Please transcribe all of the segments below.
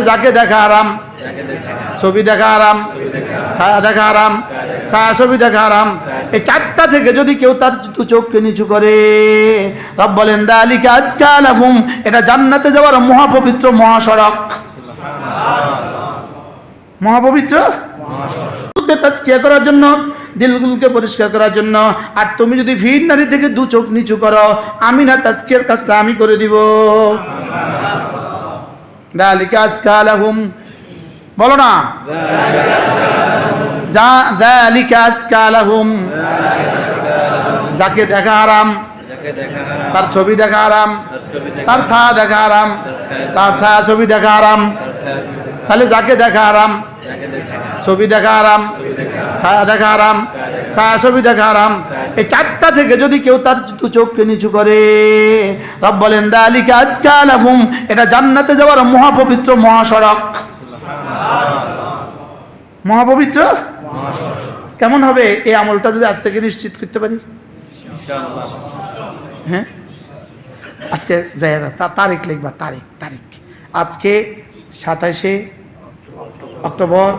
তাহলে যাকে দেখা আরাম ছবি দেখা আরাম ছায়া দেখা আরাম ছায়া ছবি দেখা আরাম এই চারটা থেকে যদি কেউ তার দু চোখকে নিচু করে, রব বলেন, দালিকা আজকাল এটা জান্নাতে যাওয়ার মহাপবিত্র মহাসড়ক। মহাপবিত্র? তাজকিয়া করার জন্য, দিলগুলোকে পরিষ্কার করার জন্য। আর তুমি যদি ভিড় নারী থেকে দু চোখ নিচু করো, আমি না তাজকিয়ার কাজটা আমি করে দিব। দালিকা আজকাল বলো না। যা দালিকা আজকাল যাকে দেখা আরাম তার ছবি দেখা আরাম তার ছায়া দেখা আরাম তার ছায়া ছবি দেখা আরাম তাহলে যাকে দেখা আরাম ছবি দেখা আরাম ছায়া দেখা আরাম ছায়া ছবি দেখা আরাম এই চারটা থেকে যদি কেউ তার চোখকে নিচু করে, রব বলেন, দালিকা আজকাল এটা জান্নাতে যাওয়ার মহাপবিত্র মহাসড়ক। মহাপবিত্র? কেমন হবে? এই আমলটা যদি আজ থেকে নিশ্চিত করতে পারি? হ্যাঁ? আজকে তারিখ লিখবা, তারিখ তারিখ। আজকে সাতাশে অক্টোবর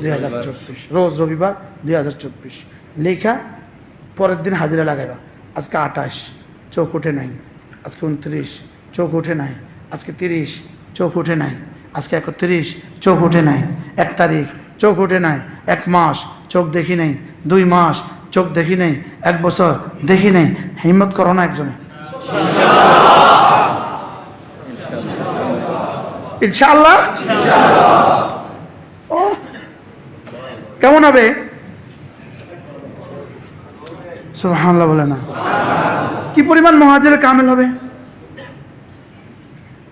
দুই হাজার চব্বিশ। রোজ রবিবার দুই হাজার চব্বিশ। লেখা পরের দিন হাজিরা লাগাইবা। আজকে আঠাশ চোখ উঠে নাই। আজকে উনত্রিশ চোখ উঠে নাই। আজকে তিরিশ চোখ উঠে নাই। আজকে একত্রিশ চোখ উঠে নাই। এক তারিখ চোখ উঠে নাই। এক মাস চোখ দেখি নাই। দুই মাস চোখ দেখি নাই। এক বছর দেখি নাই। হিম্মত করো না একজনে। ইনশাআল্লাহ। ও কেমন হবে? সুবহানাল্লাহ বলে না। কি পরিমাণ মহাজের কামেল হবে?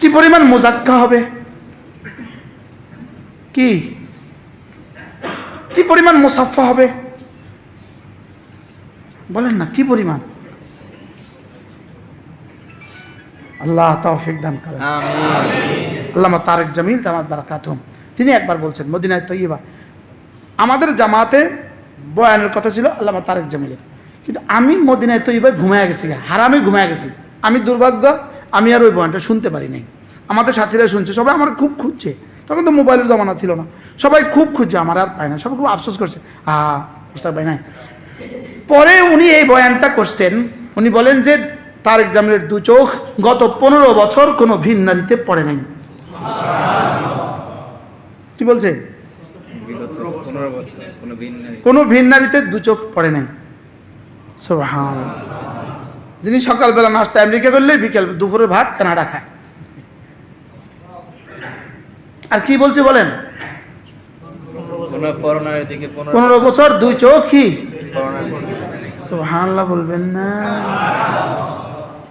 কি পরিমাণ মোজাক্কা হবে? কি? কি পরিমাণ মুসাফা হবে? বলেন না কি পরিমাণ? আল্লাহ তৌফিক দান করেন। আমিন। আল্লামা তারেক জামিল জামাত বারাকাতুম তিনি একবার বলছেন মদিনায় তৈবা আমাদের জামাতে বয়ানের কথা ছিল, আল্লামা তারেক জামিলের। কিন্তু আমি মদিনায় তৈবায় ঘুমায় গেছি হারামে ঘুমায় গেছি। আমি দুর্ভাগ্য, আমি আর ওই বয়ানটা শুনতে পারি নাই। আমাদের সাথীরা শুনছে, সবাই আমার খুব খুঁজছে। তখন তো মোবাইলের জমানা ছিল না। সবাই খুব খুঁজছে, আমার আর পায় না। সবাই খুব আফসোস করছে, আ মুস্তাক ভাই নাই। পরে উনি এই বয়ানটা করছেন, উনি বলেন যে, তারেক জামিলের দু চোখ গত পনেরো বছর কোনো ভিন নারীতে পড়ে নাই। কি বলছে? কোনো ভিন্ন ভিন নারীতে দু চোখ পড়ে নাই। সুবহান যিনি সকালবেলা নাস্তা আমেরিকা করলে বিকেল দুপুরে ভাত কানাডা খায়। আর কি বলছে বলেন? পনেরো বছর দুই চোখ কি? সুবহানাল্লাহ বলবেন না।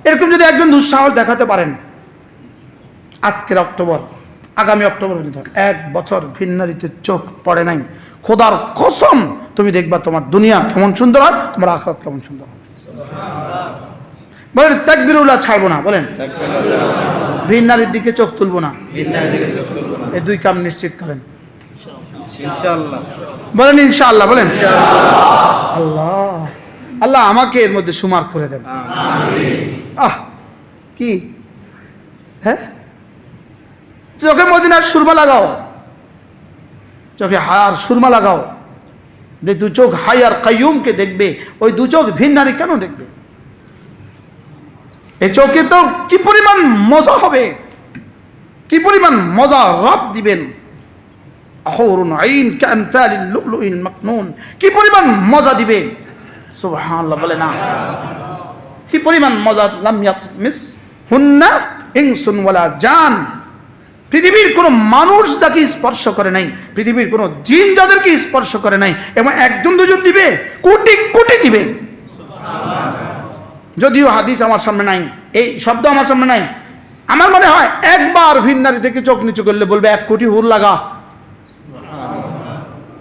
এরকম যদি একজন দুঃসাহস দেখাতে পারেন আজকের অক্টোবর আগামী অক্টোবর পর্যন্ত এক বছর ভিন্নারিতে চোখ পড়ে নাই। খোদার কসম তুমি দেখবা তোমার দুনিয়া কেমন সুন্দর হয় তোমার আখরাত কেমন সুন্দর হয় বলেন তাকবিরুল্লাহ ছাড়বো না বলেন। ভিন্নারির দিকে চোখ তুলবো না দিকে চোখ তুলবো না। এই দুই কাম নিশ্চিত করেন। বলেন ইনশাআল্লাহ বলেন। আল্লাহ। আল্লাহ আমাকে এর মধ্যে সুমার করে দেন। আহ কি? হ্যাঁ? চোখে মদিনার সুরমা লাগাও। চোখে হায়ার সুরমা লাগাও। যে দু চোখ হায়ার কাইয়ুমকে দেখবে, ওই দু চোখ ভিন নারী কেন দেখবে? এই চোখে তো কি পরিমাণ মজা হবে? কি পরিমাণ মজা রব দিবেন? আইন কি পরিমাণ মজা দিবে? বলে না। কি পরিমাণ মজা? মিস হুন্না ইনসুন ওয়ালা জান। পৃথিবীর কোনো মানুষ যাকে স্পর্শ করে নাই, পৃথিবীর কোনো জিন যাদেরকে স্পর্শ করে নাই, এবং একজন দুজন দিবে, কোটি কোটি দিবে। যদিও হাদিস আমার সামনে নাই, এই শব্দ আমার সামনে নাই। আমার মনে হয় একবার ভিন্নারি থেকে চোখ নিচু করলে বলবে, এক কোটি হুর লাগা।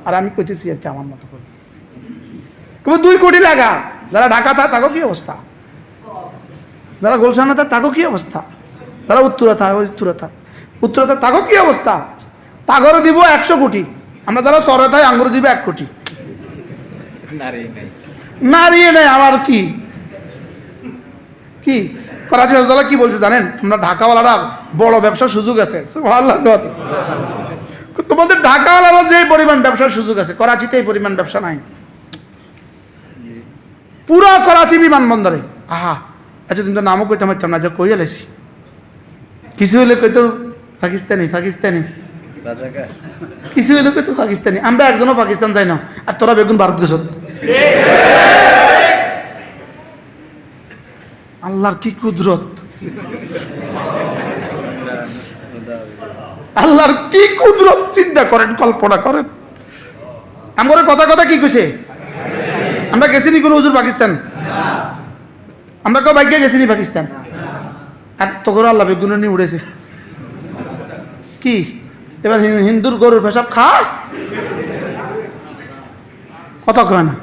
আর আমি কইতেছি আর কি আমার মতো করে। দুই কোটি লাগা। যারা ঢাকা থা তাকে কি অবস্থা? যারা গোলশানা থা তাকে কি অবস্থা? যারা উত্তরা থা ওই উত্তরা থা উত্তরা থা তাকে কি অবস্থা? তাগরও দিব একশো কোটি। আমরা যারা সরে থাই আঙ্গুর দিব এক কোটি। নারিয়ে নেই। আমার কি? কি? করাচি হজরতলা কি বলছে জানেন? তোমরা ঢাকাওয়ালারা বড় ব্যবসার সুযোগ আছে। তোমাদের ঢাকাওয়ালারা যে পরিমাণ ব্যবসার সুযোগ আছে করাচিতে এই পরিমাণ ব্যবসা নাই। পুরো করাচি বিমানবন্দরে। আহা আচ্ছা তুমি তো নামও কইতে পারতাম না যে কই এলেছি কিছু হলে কইতো পাকিস্তানি পাকিস্তানি। কিছু হলে কইতো পাকিস্তানি। আমরা একজনও পাকিস্তান যাই না। আর তোরা বেগুন ভারত গেছ। আল্লাহর কি কুদরত? আল্লাহর কি কুদরত? চিন্তা করেন কল্পনা করেন। আমার কথা কথা কি কইছে? আমরা গেছি নি কোনো হুজুর পাকিস্তান? আমরা কেউ বাইকে গেছি নি পাকিস্তান? আর তোকে আল্লাহ বেগুন নিয়ে উড়েছে। কি? এবার হিন- হিন্দুর গরুর পেশাব খা। কথা কয় না?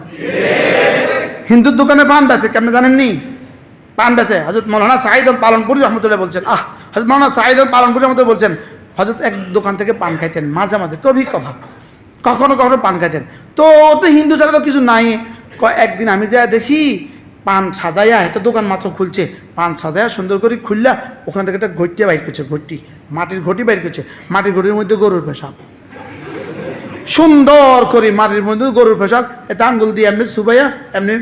হিন্দুর দোকানে পান বেছে কেমন জানেননি? পান বেছে হজরত মৌলানা সাহিদ পালনপুরি রহমতুল্লাহ বলছেন, আহ হজরত মৌলানা সাহিদ পালনপুরি রহমতুল্লাহ বলছেন হজরত এক দোকান থেকে পান খাইতেন, মাঝে মাঝে, কবি কভা কখনো কখনো পান খাইতেন। তো তো হিন্দু ছাড়া তো কিছু নাই। একদিন আমি যা দেখি পান সাজাইয়া একটা দোকান মাত্র খুলছে। পান সাজাইয়া সুন্দর করে খুললা, ওখান থেকে একটা ঘটিয়া বাইর করছে, ঘটি। মাটির ঘটি বাইর করছে। মাটির ঘটির মধ্যে গরুর পেশাব। সুন্দর করে মাটির মধ্যে গরুর পেশাব। এটা আঙ্গুল দিয়ে এমনি সুবাইয়া, এমনি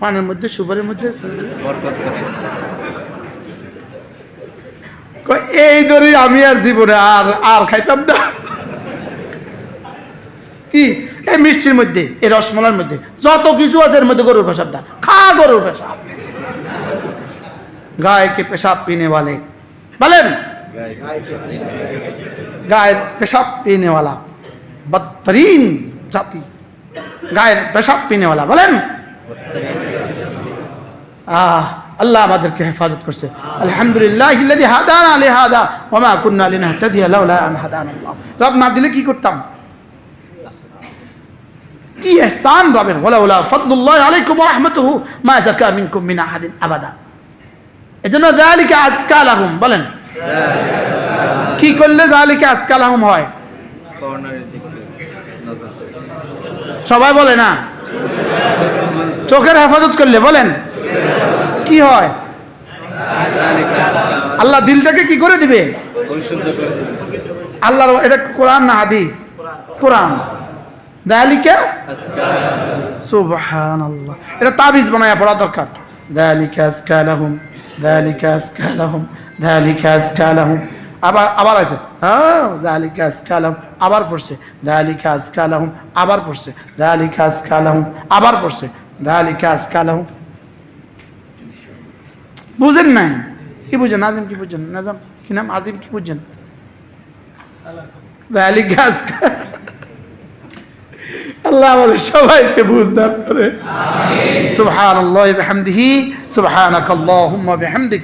পানের মধ্যে, সুপারের মধ্যে। এই দড়ি আমি আর জীবনে আর আর খাইতাম না। কি? এই মিষ্টির মধ্যে এই রসমলার মধ্যে যত কিছু আছে এর মধ্যে গরুর পেশাবটা খা গরুর পেশাব গায়ে কে পেশাব পিনে वाले বলেন গায়ের পেশাব পিনে वाला बदतरीन জাতি গায়ের পেশাব পিনে वाला বলেন আহ আল্লাহ আমাদেরকে হেফাজত করছে আলহামদুলিল্লাহ ইল্লাযী হাদানা লিহাদা ওয়া মা কুন্না লিনাহতাদিয়া লাউলা আন হাদানা আল্লাহ রব না দিলে কি করতাম কি ইহসান রবের ওয়ালাউলা ফাদলুল্লাহ আলাইকুম মা যাকা মিনকুম মিন আহাদিন আবাদা। এজন্য যালিকা আজকা লাহুম বলেন। কি করলে যালিকা আজকা লাহুম হয়? সবাই বলে না? চোখের হেফাজত করলে, বলেন। কি হয়? আল্লাহ দিলটাকে কি করে দিবে? আল্লাহর, এটা কোরআন না হাদিস? কোরআন। দালিকা? সুবহানাল্লাহ। এটা তাবিজ বানায়া পড়া দরকার। দালিকা আসকালাহুম দালিকা আসকালাহুম দালিকা আসকালাহুম আবার আবার আছে। হ্যাঁ দালিকা আসকালাহুম আবার পড়ছে। দালিকা আসকালাহুম আবার পড়ছে। দালিকা আসকালাহুম আবার পড়ছে। দালিকা আসকালাহুম বুঝেন নাই? কি বুঝেন? নাজিম কি বুঝেন? নাজাম কি নাম? আজিম কি বুঝেন? দালিকা আসকালাহুম আল্লাহ আমাদের সবাইকে বুঝদার করে সুবহানাল্লাহি বিহামদিহি সুবহানাকাল্লাহুম্মা বিহামদিক